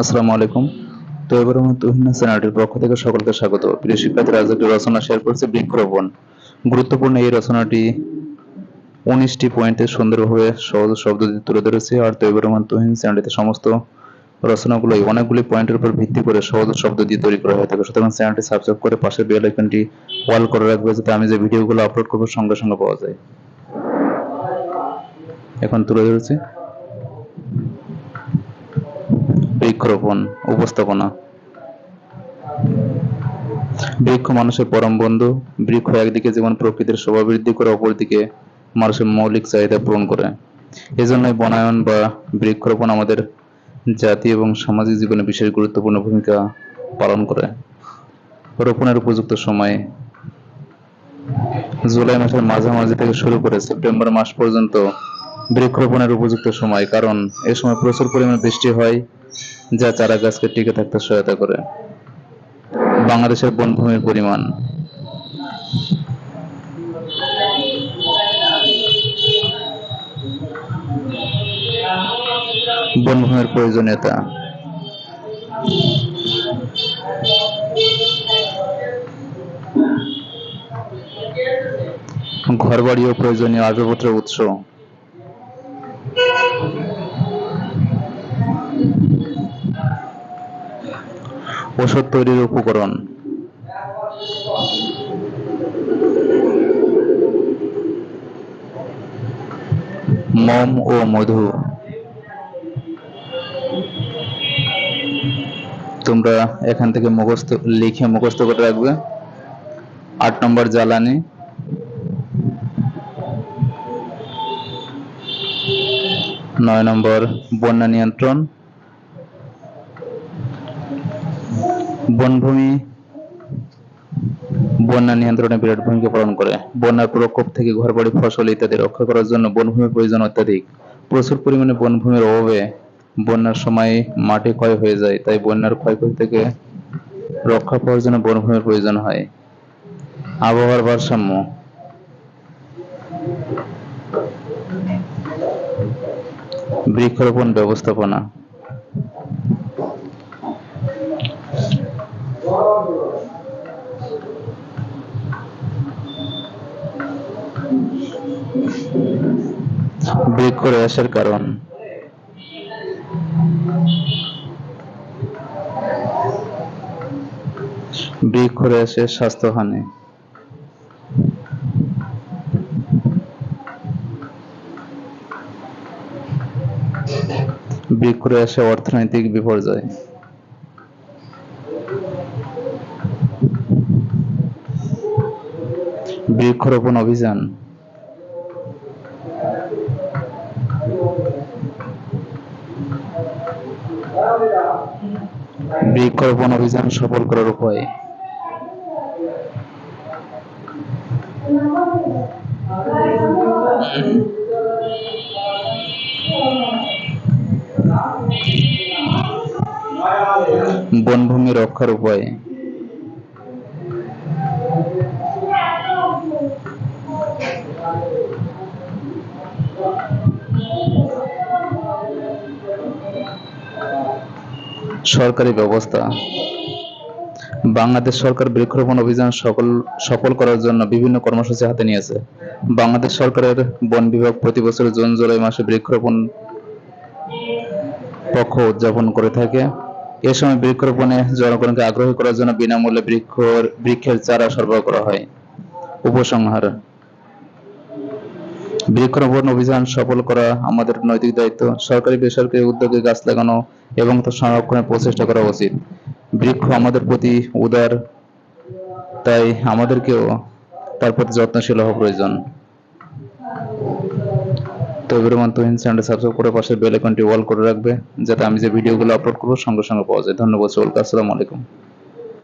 আসসালামু আলাইকুম। তো এবার আমার তুহিনা চ্যানেলটির পক্ষ থেকে সকলকে স্বাগত। প্রিয় শিক্ষার্থীরা, আজ রচনা শেয়ার করছে বৃক্ষরোপণ। গুরুত্বপূর্ণ এই রচনাটি উনিশটি পয়েন্টে সুন্দরভাবে সহজ শব্দ দিয়ে তুলে ধরেছে। আর তৈবুর রহমান তুহিন চ্যানেলটিতে সমস্ত রচনাগুলো অনেকগুলি পয়েন্টের উপর ভিত্তি করে সহজ শব্দ দিয়ে তৈরি করা হয়ে থাকে। সুতরাং চ্যানেলটি সাবস্ক্রাইব করে পাশের বেল আইকনটি অল করে রাখবে, যাতে আমি যে ভিডিওগুলো আপলোড করব সঙ্গে সঙ্গে পাওয়া যায়। এখন তুলে ধরেছি। বৃক্ষরোপণ, উপস্থাপনা। বৃক্ষ মানুষের পরম বন্ধু, বৃক্ষ একদিকে যেমন প্রকৃতির শোভা বৃদ্ধি করে, অপরদিকে মানুষের মৌলিক চাহিদা পূরণ করে। এজন্যই বনায়ন বা বৃক্ষরোপণ আমাদের জাতি এবং সামাজিক জীবনে বিশেষ গুরুত্বপূর্ণ ভূমিকা পালন করে। রোপণের উপযুক্ত সময়। জুলাই মাসের মাঝামাঝি থেকে শুরু করে সেপ্টেম্বর মাস পর্যন্ত বৃক্ষরোপণের উপযুক্ত সময়, কারণ এ সময় প্রচুর পরিমাণে বৃষ্টি হয় যা চারা গাছকে টিকে থাকতে সহায়তা করে। বাংলাদেশের বনভূমির পরিমাণ। বনভূমির প্রয়োজনীয়তা। ঘরবাড়ি ও প্রয়োজনীয় আসবাবপত্রের উৎস। ওষুধ তৈরির উপকরণ। মম ও মধু। তোমরা এখান থেকে মুখস্থ, লিখে মুখস্থ করে রাখবে। আট নম্বর জ্বালানি। নয় নম্বর বন্যা নিয়ন্ত্রণ। বনভূমি, বন্যা নিয়ন্ত্রণে বিরাট ভূমিকা পালন করে। বন্যার প্রকোপ থেকে ঘরবাড়ি, ফসল ইত্যাদি রক্ষা করার জন্য বনভূমির প্রয়োজন অত্যাধিক। প্রচুর পরিমাণে বনভূমির অভাবে বন্যার সময় মাটি ক্ষয় হয়ে যায়, তাই বন্যার ক্ষয়ক্ষতি থেকে রক্ষা পাওয়ার জন্য বনভূমির প্রয়োজন হয়। আবহাওয়ার ভারসাম্য। বৃক্ষরোপণ ব্যবস্থাপনা। বৃক্ষ আসার কারণ। বৃক্ষ হ্রাসের স্বাস্থ্যহানি বৃক্ষ হ্রাসে অর্থনৈতিক বিপর্যয়। বৃক্ষরোপণ অভিযান। বৃক্ষরোপণ অভিযান সফল করার উপায়। বনভূমি রক্ষার উপায়। সরকারি ব্যবস্থা। বাংলাদেশ সরকার বৃক্ষরোপণ অভিযান সকল, সফল করার জন্য বিভিন্ন কর্মসূচি হাতে নিয়েছে। বাংলাদেশ সরকারের বন বিভাগ প্রতি বছর জুন, জুলাই মাসে বৃক্ষরোপণ পক্ষ উদযাপন করে থাকে। এ সময় বৃক্ষরোপণে জনগণকে আগ্রহী করার জন্য বিনামূল্যে বৃক্ষ, বৃক্ষের চারা সরবরাহ করা হয়। উপসংহার বৃক্ষরোপণ অভিযান সফল করা আমাদের নৈতিক দায়িত্ব। সরকারি বেসরকারি উদ্যোগে গাছ লাগানো এবং তা সংরক্ষণের প্রচেষ্টা করা উচিত। বৃক্ষ আমাদের প্রতি উদার, তাই আমাদেরকেও তার প্রতি যত্নশীল হওয়া প্রয়োজন। তো এবার তুহিন চ্যানেলটি সাবস্ক্রাইব করে পাশে বেল আইকনটি অল করে রাখবে, যাতে আমি যে ভিডিওগুলো আপলোড করব সঙ্গে সঙ্গে পাওয়া যায়। ধন্যবাদ সকলকে, আসসালামু আলাইকুম।